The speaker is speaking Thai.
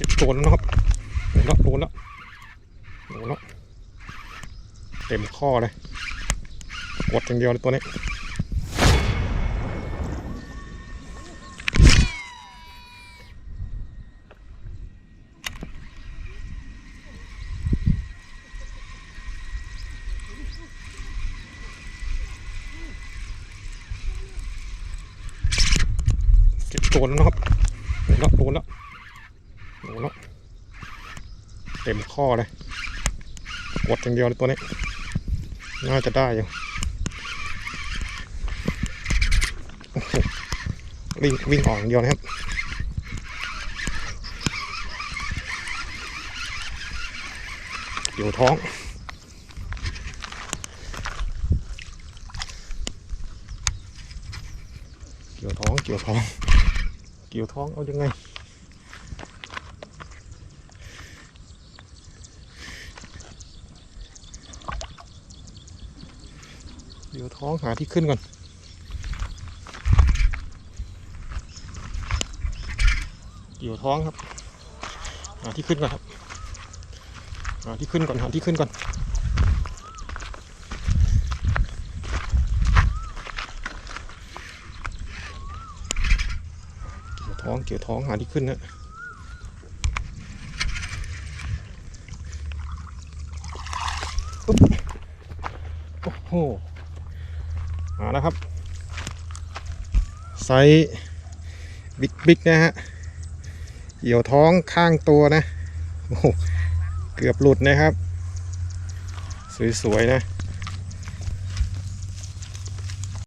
ก็บโดนแล้วนะครับโดนแล้วโดนแล้วโดนแล้วเต็มข้อเลยกดอย่างเดียวเลยตัวนี้เก็บโดนแล้วนะครับโดนแล้วโดนแล้ว โดนแล้วเต็มข้อเลยกดอย่างเดียวเลยตัวนี้ น่าจะได้อยู่วิ่งวิ่งออกอย่างเดียวนะครับเกี่ยวท้องเกี่ยวท้องเกี่ยวท้อง เกี่ยวท้องเอายังไง เกี่ยวท้องหาที่ขึ้นก่อนเกี่ยวท้องครับ หาที่ขึ้นก่อนครับ หาที่ขึ้นก่อน หาที่ขึ้นก่อน เกี่ยวท้อง เกี่ยวท้อง หาที่ขึ้นนะโอ้โห มาแล้วครับ ไซส์บิ๊กบิ๊กนะฮะเหี่ยวท้องข้างตัวนะ โอ้โหเกือบหลุดนะครับ สวย ๆ นะ